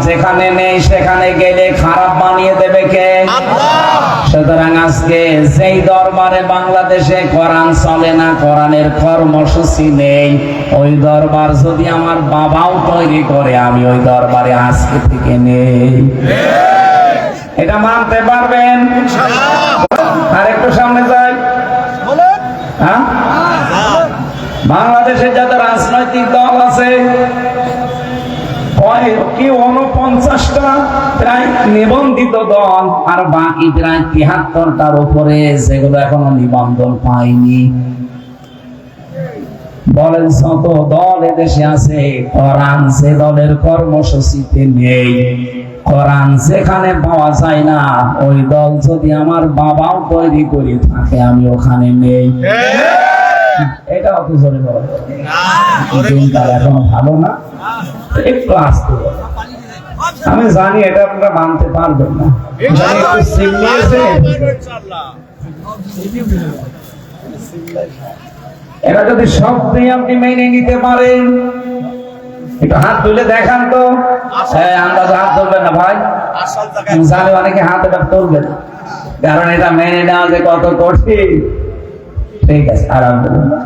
যেখানে নেই সেখানে গেলে খারাপ বানিয়ে দেবে কে? সুতরাং আজকে যেই দরবারে বাংলাদেশে কোরআন চলে না কোরআনের কর্মসূচি নেই ওই দরবার যদি আমার বাবাও তৈরি করে আমি ওই দরবারে আজকে থেকে নেই। এটা মানতে পারবেন? আর একটু সামনে যাই। হ্যাঁ? বাংলাদেশে যত রাজনৈতিক দল আছে কয় কি উনপঞ্চাশটা প্রায় নিবন্ধিত দল আর বাকি প্রায় তিহাত্তরটার উপরে যেগুলো এখনও নিবন্ধন পায়নি। বলেন শত দল এদেশে আছে কোরআন সে দলের কর্মসূচিতে নেই। কোরআন যেখানে পাওয়া যায় না ওই দল যদি আমার বাবাও তৈরি করে থাকে আমি ওখানে নেই। এটা অত জোরে বলো। দিনকাল এখন ভালো না? একটু আসতে। আমি জানি এটা আপনারা মানতে পারবেন না। এটা যদি সত্যি আপনি মেনে নিতে পারেন একটু হাত তুলে দেখান তো। হ্যাঁ আন্দাজ হাত তুলবেন না ভাই। জানি অনেকে হাত এটা তুলবে না কারণ এটা মেনে নেওয়া যে কত কঠিন। ঠিক আছে আলহামদুলিল্লাহ।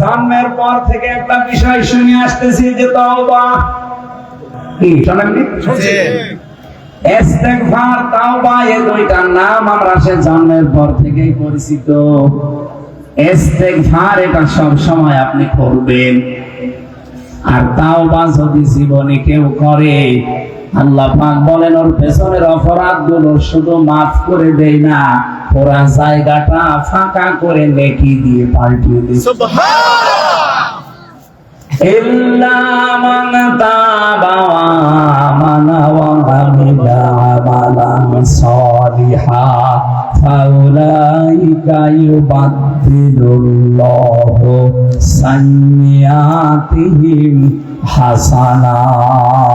জন্মের পর থেকে একটা বিষয় শুনে আসতেছি যে তওবা। কি শোনেননি? ইস্তেগফার তাওবা এই দুইটার নাম আমরা সে জন্মের পর থেকেই পরিচিত। ইস্তেগফার এটা সব সময় আপনি করবেন। আর তাওবা যদি জীবনে কেউ করে আল্লাহ পাক বলেন ওর পেছনের অপরাধগুলো শুধু মাফ করে দেয় না। পুরা জায়গাটা ফাঁকা করে নেকি দিয়ে পাল্টিয়ে দিই إلا من تاب وآمن وعمل عملا صالحا فأولئك يبدل الله سيئاتهم حسنات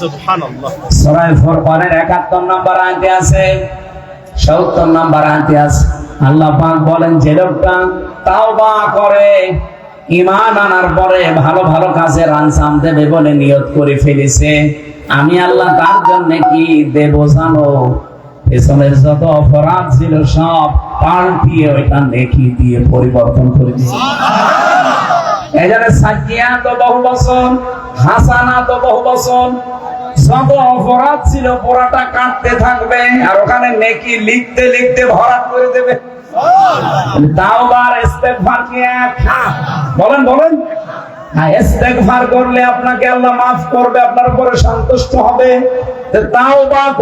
সুবহানাল্লাহ। সরাই ফরকানের একাত্তর নম্বর আনতে আছে সত্তর নম্বর আনতে আছে আল্লাহ পাক বলেন যে লোকটা তাওবা করে ইমান আনার পরে ভালো ভালো কাজের আনসাম দেবে বলে নিয়ত করে ফেলেছে আমি আল্লাহ তার জন্য কি দেব জানো? পেছনের যত অপরাধ ছিল সব পাল্টিয়ে ওইটা নেকি দিয়ে পরিবর্তন করে দিয়েছে। এই জন্য সাকিয়া তো বহু বছর হাসানা তো বহু বছর অপরাধ ছিল, পোড়াটা থাকবে, আর ওখানে নেকি লিখতে লিখতে ভরাট করে দেবে।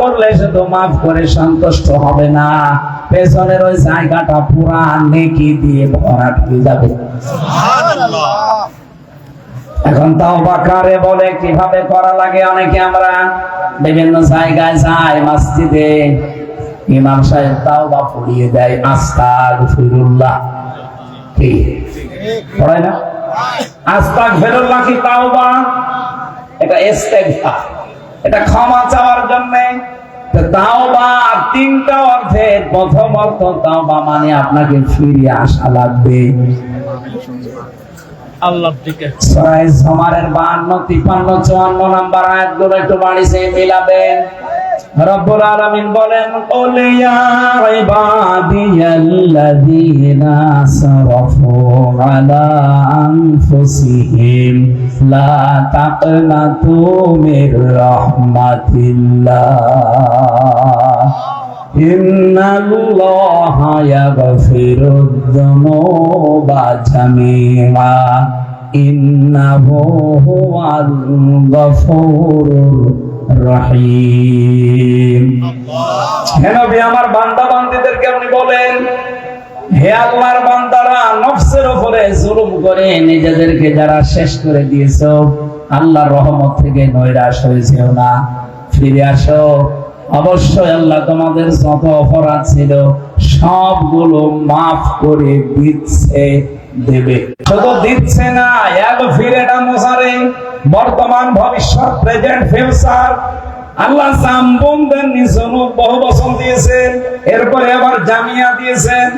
করলে করে সন্তুষ্ট হবে না। পেছনের ওই জায়গাটা পুরা নেকি দিয়ে ভরাট হয়ে যাবে। এখন তাও বাকারে বলে, কীভাবে করা লাগে অনেকে আমরা বিভিন্ন জায়গায় যাই, মসজিদে। ইমাম সাহেব তাও বা পড়িয়ে দেয় আস্তাক ফিরুল্লাহ কি? পড়ায় না? আস্তাক ফিরুল্লাহ কি তাও বা? এটা এটা ক্ষমা চাওয়ার জন্য। তিনটা অর্থের প্রথম অর্থ তাওবা মানে আপনাকে ফিরে আসা লাগবে। আল্লাহর দিকে। সূরা জমারের 52 53 54 নাম্বার আয়াতগুলো একটু বাড়িছে মিলাবেন। রব্বুল আলামিন বলেন ওলিয়া ইবাদিয়াল্লাযীনা সারাফু আলা আনফুসিহিম, লা তাকনাতু মির রাহমাতিল্লাহ। إن الله يغفر الذنوب جميعا إنه هو الغفور الرحيم হে নবী আমার বান্দা বান্দীদেরকে আপনি বলেন হে আল্লাহর বান্দারা নফসের উপরে জুলুম করে নিজেদেরকে যারা শেষ করে দিয়েছো আল্লাহর রহমত থেকে নৈরাশ হয়েছেও না ফিরে আসো অবশ্যই আল্লাহ তোমাদের যত অপরাধ ছিল, সবগুলো মাফ করে দিচ্ছে, দেবে। শুধু দিচ্ছে না, এক ফিরে মোসারে বর্তমান ভবিষ্যৎ প্রেজেন্ট ফিউচার আল্লাহ জাম্বুনদের নিজ বহু বছর দিয়েছেন, এরপরে আবার জামিয়া দিয়েছেন।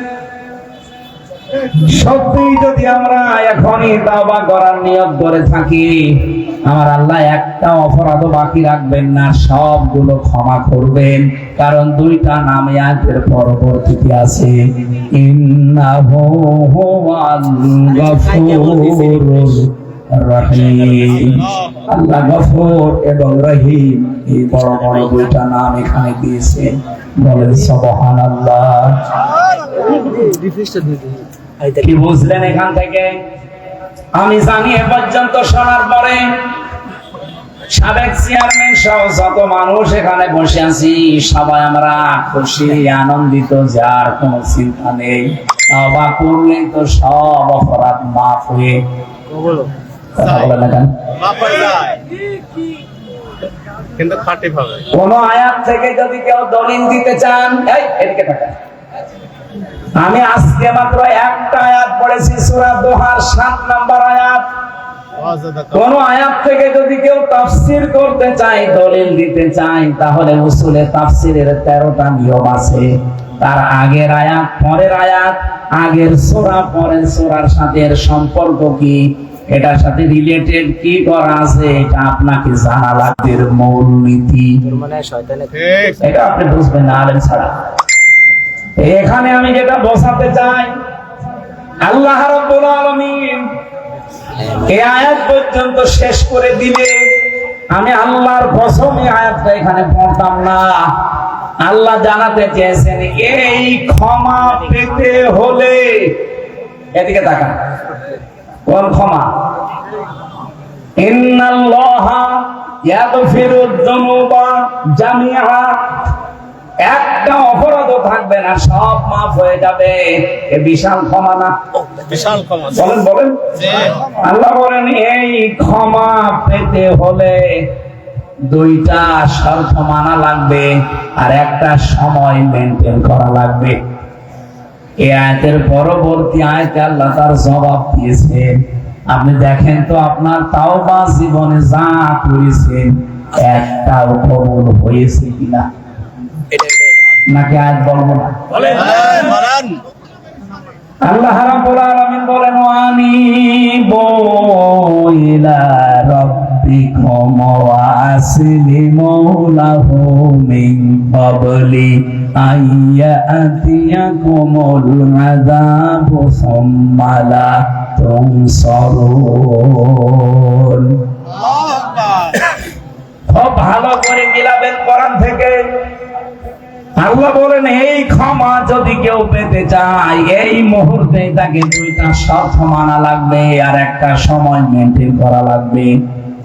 সত্যি যদি আমরা এখনই করার করে থাকি, আমার আল্লাহ একটা অপরাধ বাকি রাখবেন না, সবগুলো ক্ষমা করবেন। কারণ দুইটা নাম আয়াতের পরবর্তীতে আছে। আল্লাহ গফুর এবং রহিম এই বড় বড় দুইটা নাম এখানে দিয়েছেন। বলেন, সুবহানাল্লাহ। কি বুঝলেন এখান থেকে? আমি জানি এ পর্যন্ত শোনার পরে সাবেক চেয়ারম্যান সহ যত মানুষ এখানে বসে আছি সবাই আমরা খুশি আনন্দিত যার কোনো চিন্তা নেই। তবা করলে তো সব অপরাধ মাফ হয়ে কেন কিন্তু আয়াত থেকে যদি কেউ দলিল দিতে চান এদিকে আমি আজকে মাত্র একটা আয়াত পড়েছি সূরা দোহার সাত নাম্বার আয়াত। কোন আয়াত থেকে যদি কেউ তাফসির করতে চায় দলিল দিতে চায় তাহলে উসুলে তাফসিরের তেরোটা নিয়ম আছে। তার আগের আয়াত পরের আয়াত আগের সোরা পরের সোরার সাথে এর সম্পর্ক কি? এটার সাথে রিলেটেড কি করা আছে? এটা আপনাকে জানা লাগবে মূল নীতি। এটা আপনি বুঝবেন না আলেম ছাড়া। এখানে আমি যেটা বসাতে চাই, আল্লাহ রাব্বুল আলামিন এই আয়াত পর্যন্ত শেষ করে দিলে আমি আল্লাহর কসম এই আয়াতটা এখানে পড়তাম না। আল্লাহ জানাতে চেয়েছেন, এই ক্ষমা পেতে হলে, এদিকে তাকান, কোন ক্ষমা? ইন্নাল্লাহা ইয়াগফিরুয যুনুবা জামিআ। একটা অপরাধও থাকবে না সব মাফ হয়ে যাবে। এ বিশাল ক্ষমা না? বিশাল ক্ষমা। বলেন বলেন। আল্লাহ বলেন এই ক্ষমা পেতে হলে দুইটা শর্ত মানা লাগবে আর একটা সময় মেনটেন করা লাগবে। এই আয়াতের পরবর্তী আয়াতে আল্লাহ তার জবাব দিয়েছেন আপনি দেখেন তো আপনার তাও বা জীবনে যা করেছেন একটাও কবুল হয়েছে কিনা? নাকি আয়াত বলব না? বলেন। বলেন আল্লাহ রাব্বুল আলামিন বলেন আনিবু ইলা রাব্বিকুম ওয়া আসলিমু লাহু মিন ক্বাবলি আইয়াতিয়াকুমুল আযাবু সুম্মা লা তুনসারুন। খুব ভালো করে মিলাবেন কোরআন থেকে আল্লাহ বলেন, এই ক্ষমা যদি কেউ পেতে চায়, এই মুহূর্তে তাকে দুইটা শর্ত মানা লাগবে আর একটা সময় মেনটেন করা লাগবে।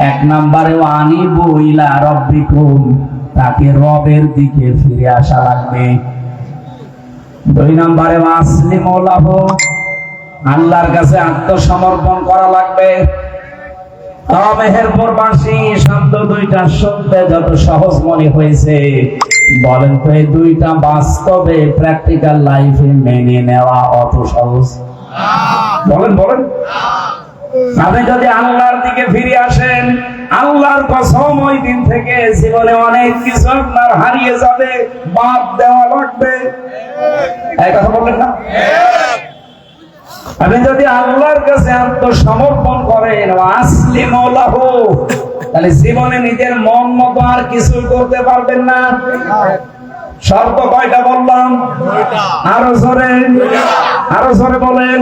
এক নম্বরে আনি বইলা রব্বিকুম তাকে রবের দিকে ফিরে আসা লাগবে। দুই নম্বরে আসলিম আল্লাহর কাছে আত্মসমর্পণ করা লাগবে। মেহেরপুরবাসী শব্দ দুইটা শুনতে যত সহজ মনে হয়েছে। বলেন তো, এই দুইটা বাস্তবে প্র্যাকটিক্যাল লাইফে মেনে নেওয়া অত সহজ? বলেন বলেন। আপনি যদি আল্লাহর দিকে ফিরে আসেন, আল্লাহর কসম ওই দিন থেকে জীবনে অনেক কিছু আপনার হারিয়ে যাবে বাদ দেওয়া লাগবে। এই কথা বললেন না? আপনি যদি আল্লাহর কাছে আত্মসমর্পণ করেন আসলি মৌলাহু তাহলে জীবনে নিজের মন মতো আর কিছু করতে পারবেন না। শর্ত কয়টা বললাম? আরও জোরে। আরও জোরে বলেন।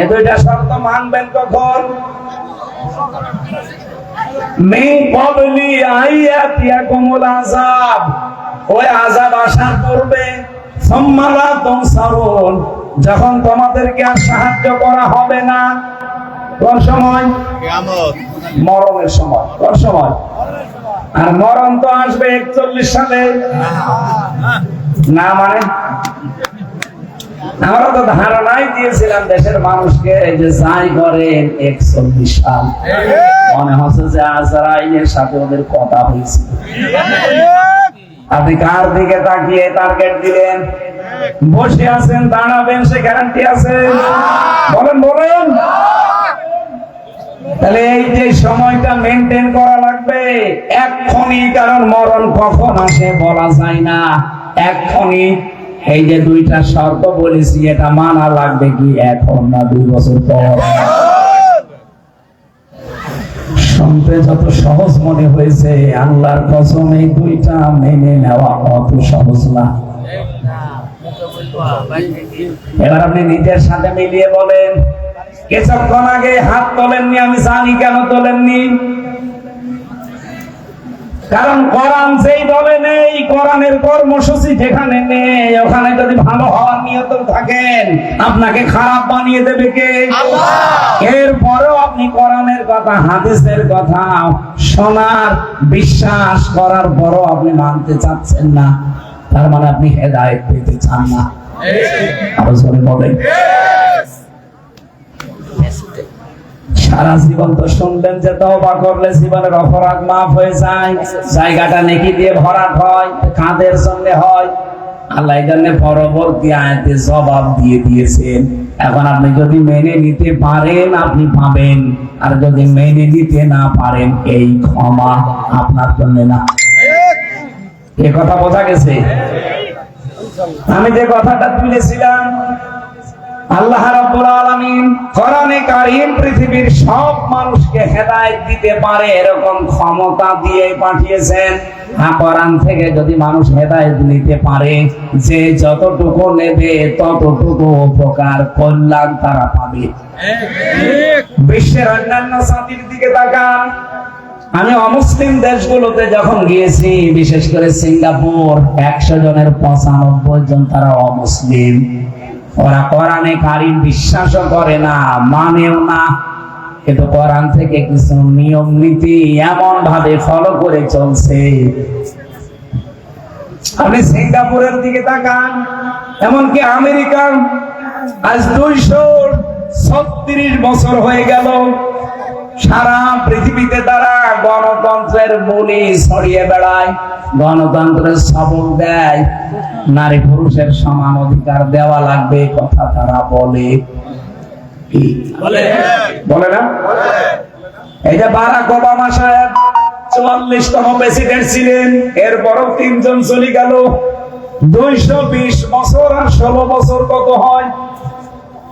এ দুইটা শর্ত মানবেন কখন? মে কবলি আইয়াতিয়া আযাব। ওই আযাব আসার পূর্বে সম্মালা তনসারুন। যখন তোমাদেরকে আর সাহায্য করা হবে না কোন সময়? মরণের সময়। কোন সময়? আর মরণ তো আসবে একচল্লিশ সালে। না মানে? আমরা তো ধারণাই দিয়েছিলাম দেশের মানুষকে যে যাই করেন একচল্লিশ সাল। মনে হচ্ছে যে আজ আজরাইলের সাথে ওদের কথা হয়েছে। আপনি কার দিকে তাকিয়ে টার্গেট দিলেন? বসে আছেন, দাঁড়াবেন, সে গ্যারান্টি আছে। বলেন বলেন। তাহলে এই যে সময়টা মেনটেন করা লাগবে, এক্ষুনি, কারণ মরণ কখন আসে বলা যায় না। এক্ষুনি, এই যে দুইটা শর্ত বলেছি, এটা মানা লাগবে কি এখন না দুই বছর পর? শুনতে যত সহজ মনে হয়েছে, আল্লাহর কসম এই দুইটা মেনে নেওয়া অত সহজ না। এবার আপনি নিজের সাথে মিলিয়ে বলেন, কিছুক্ষণ আগে হাত তোলেননি, আমি জানি কেন তোলেননি? কারণ কোরআন যেই দলে নেই কোরআনের কর্মসূচি যেখানে নেই ওখানে যদি ভালো হওয়ার নিয়ত থাকেন আপনাকে খারাপ বানিয়ে দেবে কে? এরপরেও আপনি কোরআনের কথা হাদিসের কথা শোনার বিশ্বাস করার পরও আপনি মানতে চাচ্ছেন না। তার মানে আপনি হেদায়ত পেতে চান না। আরও জোরে বলেন। সারা জীবন তো শুনলেন যে তওবা করলে জীবনের অপরাধ মাফ হয়ে যায়। জায়গাটা নেকি দিয়ে ভরাট হয়, কাঁধের জন্য হয় পাবেন। আর যদি না পারেন, এই ক্ষমা আপনার জন্য না। গেছে? আমি যে কথাটা তুলেছিলাম আল্লাহ রাব্বুল আলামিন কোরআনে কারীম পৃথিবীর সব মানুষকে হেদায়েত দিতে পারে, এরকম ক্ষমতা দিয়ে পাঠিয়েছেন। কোরআন থেকে যদি মানুষ হেদায়েত নিতে পারে, যে যতটুকু নেবে, ততটুকু উপকার কল্যাণ তারা পাবে। বিশ্বের অন্যান্য জাতির দিকে তাকান। আমি অমুসলিম দেশগুলোতে যখন গিয়েছি, বিশেষ করে সিঙ্গাপুর, একশো জনের পঁচানব্বই জন তারা অমুসলিম। ওরা কোরআনে কারিম বিশ্বাসও করে না, মানেও না। কিন্তু কোরআন থেকে কিছু নিয়ম নীতি এমন ভাবে ফলো করে চলছে। আপনি সিঙ্গাপুরের দিকে তাকান, এমনকি আমেরিকান আজ দুইশো ছত্রিশ বছর হয়ে গেল। সারা পৃথিবীতে তারা গণতন্ত্রের বলি ছড়িয়ে বেড়ায় গণতন্ত্রের সবল দেয় নারী পুরুষের সমান অধিকার দেওয়া লাগবে কথা তারা বলে। বলে না? এই যে বারাক ওবামা সাহেব চুয়াল্লিশতম প্রেসিডেন্ট ছিলেন এরপরও তিনজন চলে গেল। দুইশো বিশ বছর আর ষোলো বছর কত হয় বিশ আর ষোলো ছত্রিশ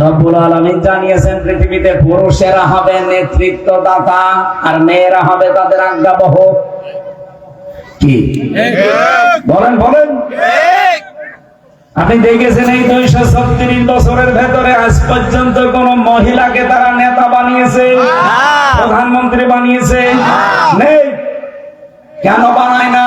রব্বুল আলামিন জানিয়েছেন পৃথিবীতে পুরুষেরা হবে নেতৃত্বদাতা আর মেয়েরা হবে তাদের আজ্ঞাবহ। কি? বলেন বলেন। আপনি দেখেছেন এই দুইশো ছত্রিশ বছরের ভেতরে আজ পর্যন্ত কোন মহিলাকে তারা নেতা বানিয়েছে প্রধানমন্ত্রী বানিয়েছে? নেই। কেন বানায় না?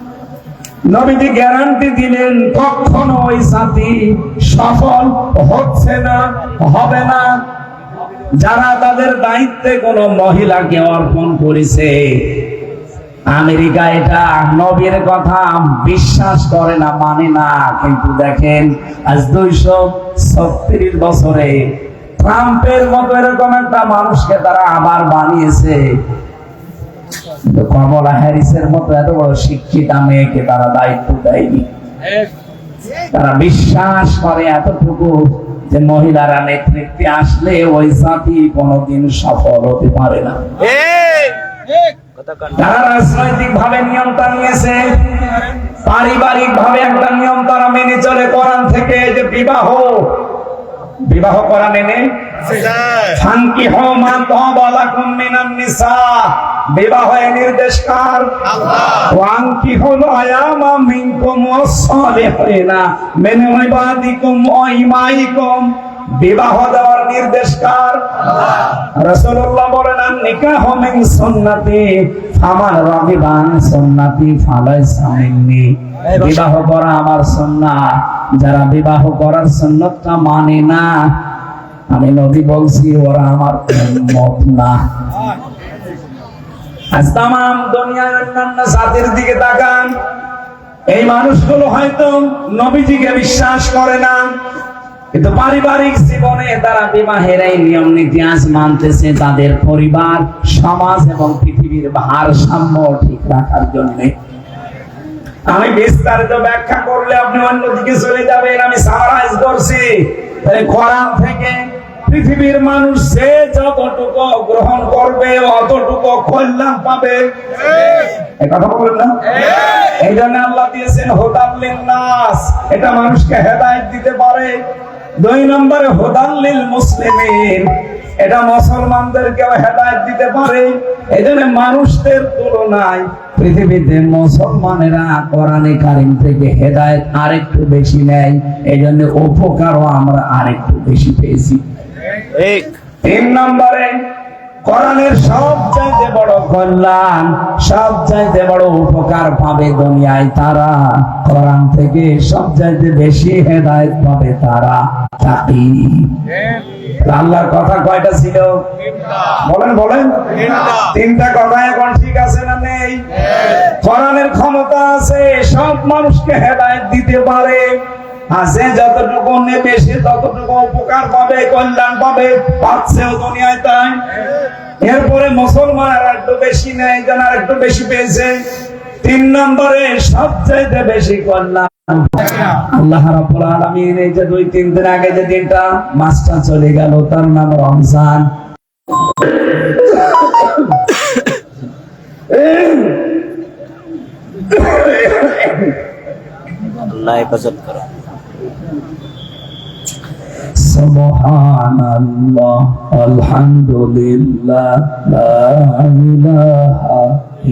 নবীজি গ্যারান্টি দিলেন, কখনো ওই জাতি সফল হচ্ছে না, হবে না। যারা তাদের দায়িত্বে কোন মহিলাকে অর্পণ করেছে আমেরিকা এটা নবীর কথা বিশ্বাস করে না মানে না। কিন্তু দেখেন, আজ দুইশো ছত্রিশ বছরে ট্রাম্পের মতো এরকম একটা মানুষকে তারা আবার বানিয়েছে। কিন্তু কমলা হ্যারিসের মতো এত বড় শিক্ষিতা মেয়েকে তারা দায়িত্ব দেয়নি। তারা বিশ্বাস করে এতটুকু যে মহিলারা নেতৃত্বে আসলে ওই জাতি কোনোদিন সফল হতে পারে না। তারা রাজনৈতিক ভাবে নিয়মটা নিয়েছে পারিবারিক ভাবে একটা নিয়ম তারা মেনে চলে থেকে, যে বিবাহ বিবাহ করা মেনে ফানকি মা তবালাকুম মিনান নিসা। বিবাহে নির্দেশ কার ওয়ানকি হলো আয়ামা মিনকুম ওয়াসসালিহিনা মিন ইবাদিকুম ওয়া ইমাইকুম। বিবাহ দেওয়ার নির্দেশ কার রাসূলুল্লাহ বলেন নিকাহ মিন সুন্নতি ফামান রাগিবান সুন্নতি ফালাইসা মিন্নি। বিবাহ করা আমার সুন্নাত যারা বিবাহ করার সুন্নতটা মানে না আমি নবী বলছি, ওরা আমার উম্মত না। আজ তাম দুনিয়ার অন্যান্য দিকে তাকান। এই মানুষগুলো হয়তো নবীজিকে বিশ্বাস করে না, কিন্তু পারিবারিক জীবনে তারা বিবাহের এই নিয়ম, নীতি, আজ মানতেছে তাদের পরিবার, সমাজ এবং পৃথিবীর ভারসাম্য ঠিক রাখার জন্য। আমি বিস্তারিত ব্যাখ্যা করলে আপনি অন্যদিকে চলে যাবেন, আমি সামারাইজ করছি। থেকে পৃথিবীর মানুষ যে যতটুকু গ্রহণ করবে অতটুকু কল্যাণ পাবে। এই কথা বলেন না। এই জন্য আল্লাহ দিয়েছেন হোদাল্লিন নাস এটা মানুষকে হেদায়েত দিতে পারে। দুই নম্বরে হোদাল্লিল মুসলিমিন এটা মুসলমানদেরকেও হেদায়েত দিতে পারে। এই জন্য মানুষদের তুলনায় পৃথিবীতে মুসলমানেরা কোরআনে কারিম থেকে হেদায়েত আরেকটু বেশি নেয়। এই জন্য উপকারও আমরা আরেকটু বেশি পেয়েছি। এক। তিন নম্বরে, কোরআনের চাইতে বড় কল্যাণ চাইতে বড় উপকার পাবে দুনিয়ায় তারা। কোরআন থেকে চাইতে বেশি হেদায়েত পাবে তারা তাকি আল্লাহর কথা কয়টা ছিল? বলেন বলেন। তিনটা কথা এখন ঠিক আছে না নেই? কোরআনের ক্ষমতা আছে, সব মানুষকে হেদায়েত দিতে পারে। আছে যতটুকু সে ততটুকু উপকার পাবে, কল্যাণ পাবে, পাচ্ছেও দুনিয়ায় তাই। এরপরে মুসলমান আর একটু বেশি নেই যেন আর একটু বেশি পেয়েছে। তিন নম্বরে সবচাইতে বেশি কল্যাণ। আল্লাহ হেফাজত করো। সুবহানাল্লাহ আলহামদুলিল্লাহ লা ইলাহা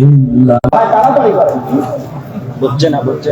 ইল্লাল্লাহ। তাড়াতাড়ি করেন। বুঝছে না বুঝছে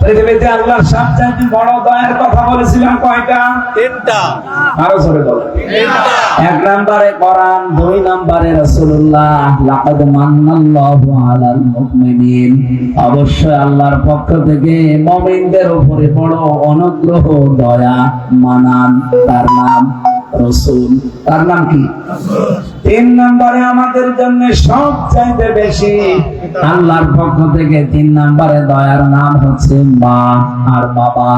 পৃথিবীতে আল্লাহর সবচাইতে বড় দয়ার কথা বলেছিলাম কয়টা? তিনটা। আরও জোরে বলো। এক নম্বরে কোরআন দুই নম্বরে রাসূলুল্লাহ। লাকাদ মান্নাল্লাহু আলাল মুমিনিন। অবশ্যই আল্লাহর পক্ষ থেকে মুমিনদের উপরে বড় অনুগ্রহ দয়া মানান তার নাম। রসুল, তার নাম কি? তিন নম্বরে আমাদের জন্য সব চাইতে বেশি আল্লাহর পক্ষ থেকে তিন নম্বরে দয়ার নাম হচ্ছে মা আর বাবা।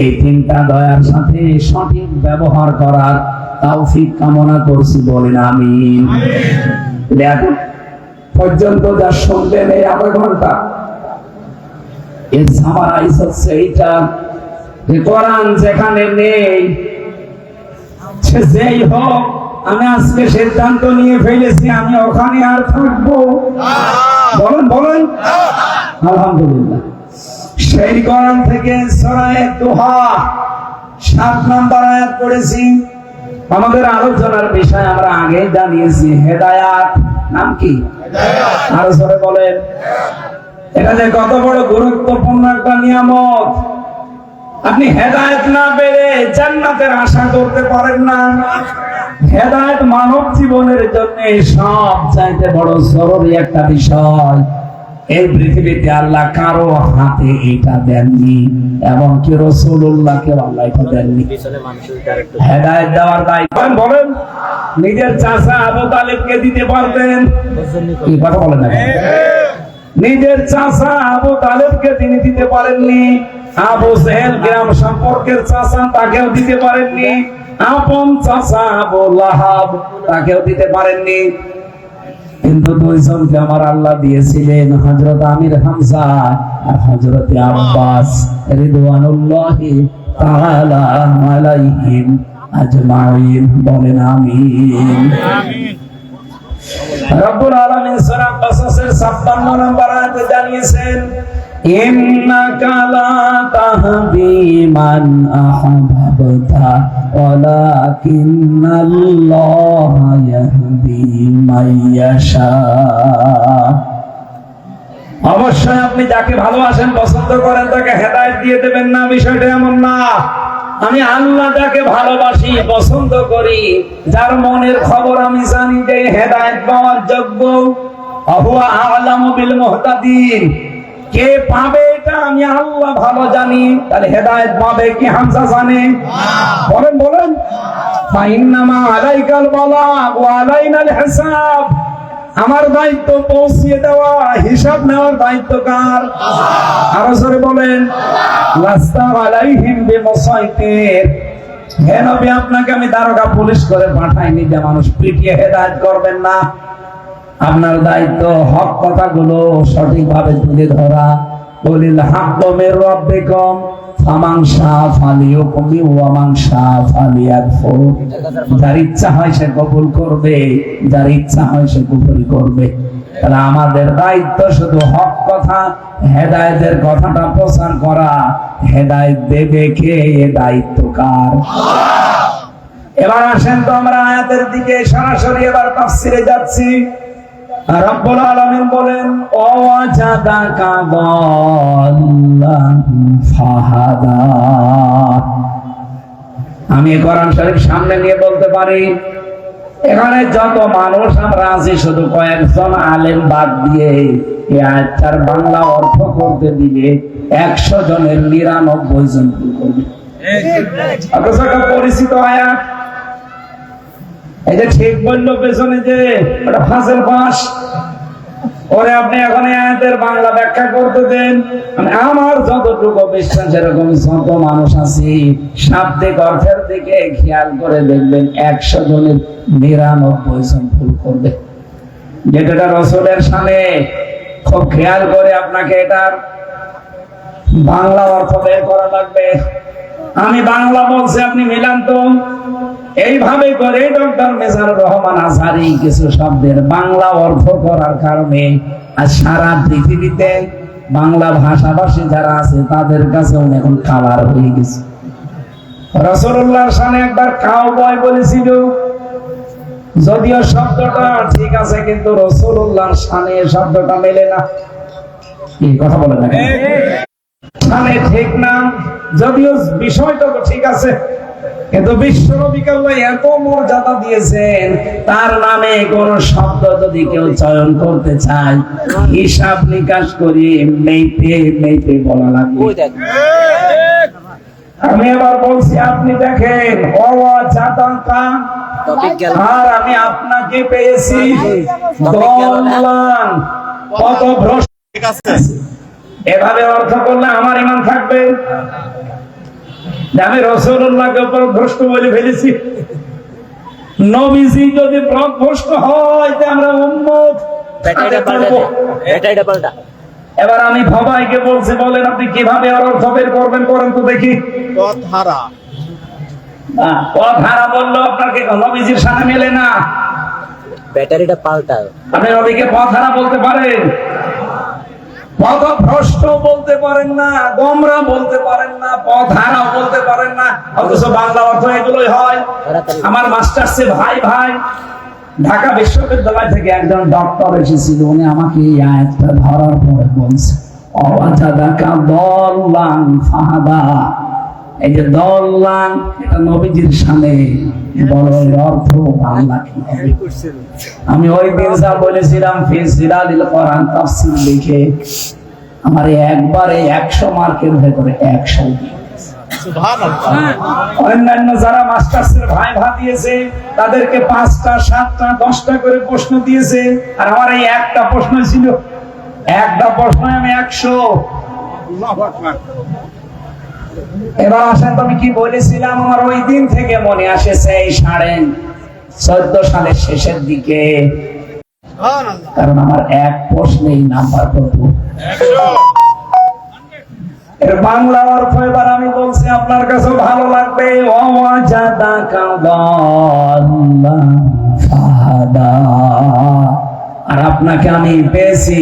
এই তিনটা দয়ার সাথে সঠিক ব্যবহার করার তৌফিক কামনা করছি বলেন আমি এখন পর্যন্ত যা শুনলেন এই আধা ঘণ্টা এর সামারাইজ হচ্ছে এইটা যে কোরআন যেখানে নেই সে যেই হোক আমি আজকে সিদ্ধান্ত নিয়ে ফেলেছি আমি ওখানে আর থাকব। বলেন বলেন। আলহামদুলিল্লাহ। সেই কোরআন থেকে সরায় দোহা। সাত নাম্বার আয়াত পড়েছি। আমাদের আলোচনার বিষয় আমরা আগে জানিয়েছি হেদায়াত। নাম কি? আরও সরে বলেন। এটা যে কত বড় গুরুত্বপূর্ণ একটা নিয়ামত। আপনি হেদায়েত না পেলে জান্নাতের আশা করতে পারেন না। হেদায়েত মানব জীবনের জন্য সব চাইতে বড় জরুরি একটা বিষয়। এই পৃথিবীতে আল্লাহ কারও হাতে এটা দেননি এবং কি রসুল্লাহকে আল্লাহ এটা দেননি। হেদায়েত দেওয়ার দায়িত্ব। বলেন নিজের চাষা আবু তালেবকে দিতে পারতেন। কি কথা বলেন নিজের চাষা আবু তালেবকে তিনি দিতে পারেননি। আবু সেহেল গ্রাম সম্পর্কের চাষা তাকেও দিতে পারেননি। আপন চাষা আবু লাহাব তাকেও দিতে পারেননি। কিন্তু দুইজনকে আমার আল্লাহ দিয়েছিলেন হজরত আমির হামজা আর হজরত আব্বাস রিদওয়ানুল্লাহি তাআলা আলাইহিম আজমাইন। বলেন আমিন। রব্বুল আলামিন সূরা কাসাসের 56 নম্বর আয়াতে জানিয়েছেন ইয়াশা অবশ্যই আপনি যাকে ভালোবাসেন, পছন্দ করেন, তাকে হেদায়েত দিয়ে দেবেন না, বিষয়টা এমন না। আমি আল্লাহ যাকে ভালোবাসি, পছন্দ করি। যার মনের খবর আমি জানি যে হেদায়েত পাওয়ার যোগ্য। অহুয়া আলামু বিল মুহতাদিন। কে পাবে এটা আমি আল্লাহ ভালো জানি। তাহলে হেদায়েত পাবে কি হামজা জানে? বলেন বলেন। ফাইন্নামা আলাইকাল বালাগ ওয়া আলাইনাল হিসাব। আমার দায়িত্ব পৌঁছিয়ে দেওয়া। হিসাব নেওয়ার দায়িত্ব কার? আরও জোরে বলেন। আপনাকে আমি দারোগা পুলিশ করে পাঠাইনি যে মানুষ পিটিয়ে হেদায়ত করবেন না। আপনার দায়িত্ব, হক কথাগুলো সঠিকভাবে তুলে ধরা। বলিল ওয়ামান শাহ ফালিয়াকফুর যার ইচ্ছা হয় সে কবুল করবে, যার ইচ্ছা হয় সে কুফরি করবে। তাহলে আমাদের দায়িত্ব শুধু হক কথা, হেদায়েতের কথাটা প্রচার করা। হেদায়েত দেবে কে, এ দায়িত্ব কার? এবার আসেন তো আমরা আয়াতের দিকে, সরাসরি এবার তাফসিরে যাচ্ছি। রব্বুল আলামিন বলেন ওয়াজাদাকা দাল্লান ফাহাদা। আমি কোরআন শরীফ সামনে নিয়ে বলতে পারি এখানে যত মানুষ আমরা আছি শুধু কয়েকজন আলেম বাদ দিয়ে এই আয়াতটার বাংলা অর্থ করতে দিলে একশো জনের নিরানব্বই জন করবে। অথচ একটা পরিচিত আয়াত এই যে ঠিক বলল পেছনে যে, ওটা ফাঁসের বাঁশ। ওরে আপনি এখন আয়াতের বাংলা ব্যাখ্যা করতে দেন। মানে আমার যতটুকু বিশ্বাস, এরকম যত মানুষ আছে শাব্দিক অর্থের দিকে খেয়াল করে দেখবেন একশো জনের নিরানব্বই জন ভুল করবে। যেটা রসুলের সামনে খুব খেয়াল করে আপনাকে এটার বাংলা অর্থ বের করা লাগবে। আমি বাংলা বলছি, আপনি মিলান তো। এইভাবে করে ডক্টর মেজানুর রহমান আজহারি কিছু শব্দের বাংলা অর্থ করার কারণে আজ সারা পৃথিবীতে বাংলা ভাষাভাষী যারা আছে তাদের কাছে এখন খাবার হয়ে গেছে। সামনে একবার কাউ বয় বলেছিল যদিও শব্দটা ঠিক আছে কিন্তু রসুল্লাহর সামনে শব্দটা মেলে না। কি কথা বলে না ঠিক না যদিও বিষয়টা তো ঠিক আছে কিন্তু বিশ্বনবীকে আল্লাহ এত মর্যাদা দিয়েছেন তার নামে কোন শব্দ যদি কেউ চয়ন করতে চায় হিসাব নিকাশ করে মেইতে মেইতে বলা লাগবে আমি এবার বলছি আপনি দেখেন আর আমি আপনাকে পেয়েছি কত ভ্রষ্ট এভাবে অর্থ করলে আমার ইমান থাকবে? আমি রসুল্লাহকে ভ্রষ্ট বলে ফেলেছি। নবীজি যদি ভ্রষ্ট হয় আমরা উন্মত এবার আমি সবাইকে বলছি বলেন আপনি কীভাবে আর অর্থ বের করবেন করেন তো দেখি। পথ হারা। আহ, কথারা বলল আপনাকে নবীজির সাথে মেলে না। ব্যাটারিটা পাল্টা। আপনি নবীকে পথহারা বলতে পারেন? পথভ্রষ্ট বলতে পারেন না, গমরা বলতে পারেন না পথহারাও বলতে পারেন না, অথচ বাংলা অর্থ এগুলোই হয়। আমার আমার মাস্টার্সে ভাই ভাই, ঢাকা বিশ্ববিদ্যালয় থেকে একজন ডক্টর এসেছিল, উনি আমাকে এই আয়াতটা ধরার পরে বলছে অবাজাদাকা দল ফাহাদা। এই যে দল্লান এটা নবীজির সামনে বড় অর্থ বাংলা আমি ওই দিন যা বলেছিলাম ফিজিরালিল কোরআন তাফসীর লিখে আমার একবারে একশো মার্কের ভেতরে একশো অন্যান্য যারা মাস্টার্সের ভাই ভা দিয়েছে তাদেরকে পাঁচটা সাতটা দশটা করে প্রশ্ন দিয়েছে আর আমার এই একটা প্রশ্ন ছিল। একটা প্রশ্ন আমি একশো। এবার আসেন তো আমি কি বলেছিলাম? আমার ওই দিন থেকে মনে আসেছে এই সাড়ে চোদ্দ সালের শেষের দিকে। কারণ আমার এক প্রশ্নেই নাম্বার কত এর বাংলা অর্থ এবার আমি বলছি আপনার কাছে ভালো লাগবে? অজাদা ফাহাদা। আর আপনাকে আমি পেয়েছি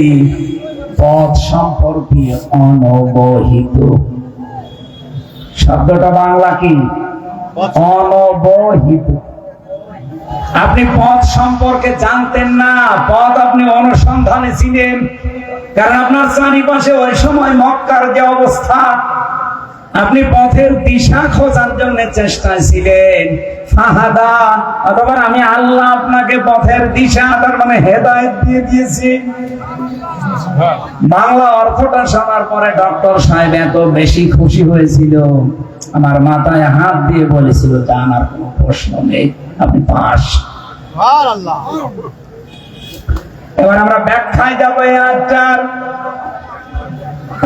পথ সম্পর্কে অনবহিত। শব্দটা বাংলা কি? অনবহিত। আপনি পথ সম্পর্কে জানতেন না, পথ আপনি অনুসন্ধানে ছিলেন। কারণ আপনার চারিপাশে ওই সময় মক্কার যে অবস্থা, আপনি পথের দিশা খোঁজার জন্য চেষ্টায় ছিলেন। ফাহাদা অথবা আমি আল্লাহ আপনাকে পথের দিশা, তার মানে হেদায়েত দিয়ে দিয়েছি। বাংলা অর্থটা শোনার পরে ডক্টর সাহেব এত বেশি খুশি হয়েছিল। আমার মাথায় হাত দিয়ে বলেছিল জানার কোনো প্রশ্ন নেই আপনি পাস। এবার আমরা ব্যাখ্যায় যাব এই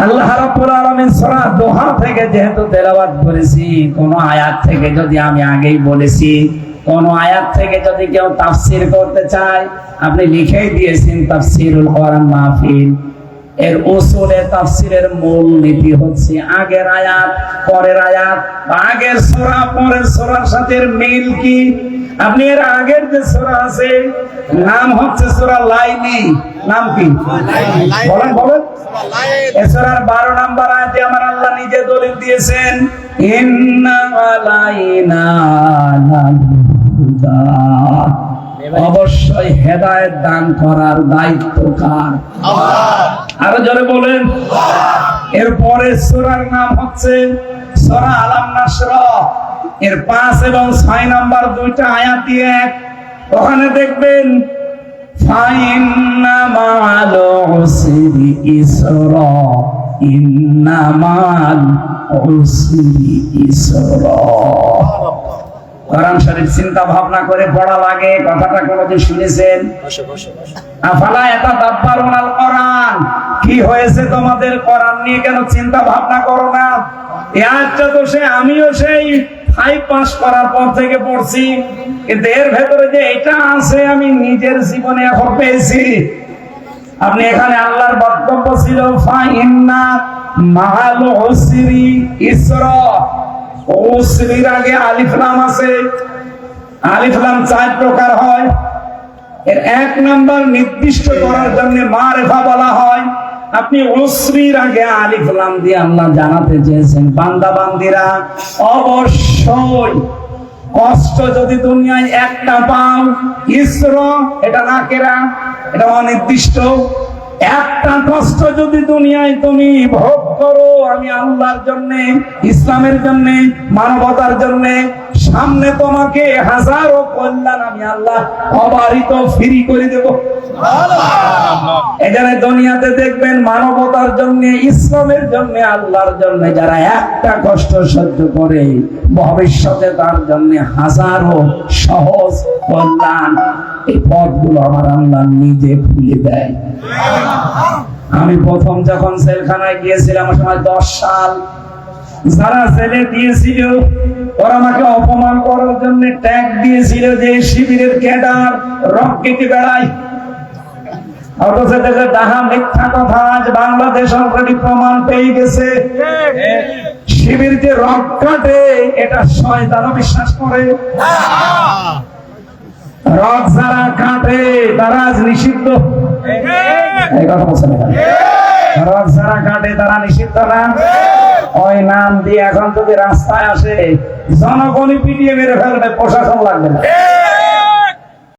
আল্লাহ রাব্বুল আলামিন সূরা দোহা থেকে যেহেতু তেলাওয়াত করেছি কোন আয়াত থেকে যদি আমি আগেই বলেছি কোন আয়াত থেকে যদি কেউ তাফসীর করতে চায়, আপনি লিখেই দিয়েছেন তাফসীরুল কোরআন মাহফিল। এর উসুলে তাফসীরের মূল নীতি হচ্ছে আগের আয়াত, পরের আয়াত আগের সূরা, পরের সূরার সাথে মিল কি? আপনি এর আগের যে সূরা আছে, নাম হচ্ছে সূরা লাইলি। নাম কি? বলেন বলেন। এছাড়ার বারো নাম্বার আয়াতে আমার আল্লাহ নিজে দলিল দিয়েছেন ইন্না আলাইনা। অবশ্যই হেদায়ত দান করার দায়িত্ব কার? আরও জোরে বলেন। এরপরে সুরার নাম হচ্ছে সোরা আলাম নাসর এর পাঁচ এবং ছয় নাম্বার দুইটা আয়াত দিয়ে এক। ওখানে দেখবেন ফাইন্না ওসিরি ইসর ইন্না ওসিরি ইসর। কোরআন শরীফ চিন্তা ভাবনা করে পড়া লাগে কথাটা কোনোদিন শুনেছেন? আফালা ইয়াতাদাব্বারুন আল কোরআন? কি হয়েছে তোমাদের কোরআন নিয়ে কেন চিন্তা ভাবনা করো না? তো সে আমিও সেই ফাইভ পাস করার পর থেকে পড়ছি। কিন্তু এর ভেতরে যে এটা আছে আমি নিজের জীবনে এখন পেয়েছি। আপনি এখানে আল্লাহর বক্তব্য ছিল ফাইন্না মাহাল উসরি ইসরা উসরির আগে আলিফ লাম আছে। আলিফ লাম চার প্রকার হয়। এর এক নাম্বার নির্দিষ্ট করার জন্য মারেফা বলা হয়। আপনি অশ্রীর আগে আলিফ লাম দিয়ে আল্লাহ জানাতে চেয়েছেন। বান্দা, বান্দিরা, অবশ্যই কষ্ট যদি দুনিয়ায় একটা পাও, ইসর, এটা না কেরা? এটা অনির্দিষ্ট। একটা কষ্ট যদি দুনিয়ায় তুমি ভোগ করো, আমি আল্লাহর জন্য, ইসলামের জন্য, মানবতার জন্য, সামনে তোমাকে হাজারো কল্যাণ আমি আল্লাহ অবারিত ফ্রি করে দেব। এখানে দুনিয়াতে দেখবেন মানবতার জন্য, ইসলামের জন্য, আল্লাহর জন্য যারা একটা কষ্ট সহ্য করে, ভবিষ্যতে তার জন্য হাজারো সহজ কল্যাণ। এই পথগুলো আমার আল্লাহ নিজে খুলে দেয়। আমি প্রথম যখন সেলখানায় গিয়েছিলাম সময় দশ সাল। যারা জেলে দিয়েছিল, ওরা আমাকে অপমান করার জন্য ট্যাগ দিয়েছিল যে শিবিরের ক্যাডার রক কেটে বেড়ায় শিবির যে রক কাটে এটা শয়তানও বিশ্বাস করে। রক যারা কাটে তারা আজ নিষিদ্ধ। এই কথা বলছেন। রক যারা কাটে তারা নিষিদ্ধ না? ওই নাম দিয়ে এখন যদি রাস্তায় আসে, জনগণই পিটিয়ে মেরে ফেলবে, প্রশাসন লাগবে না।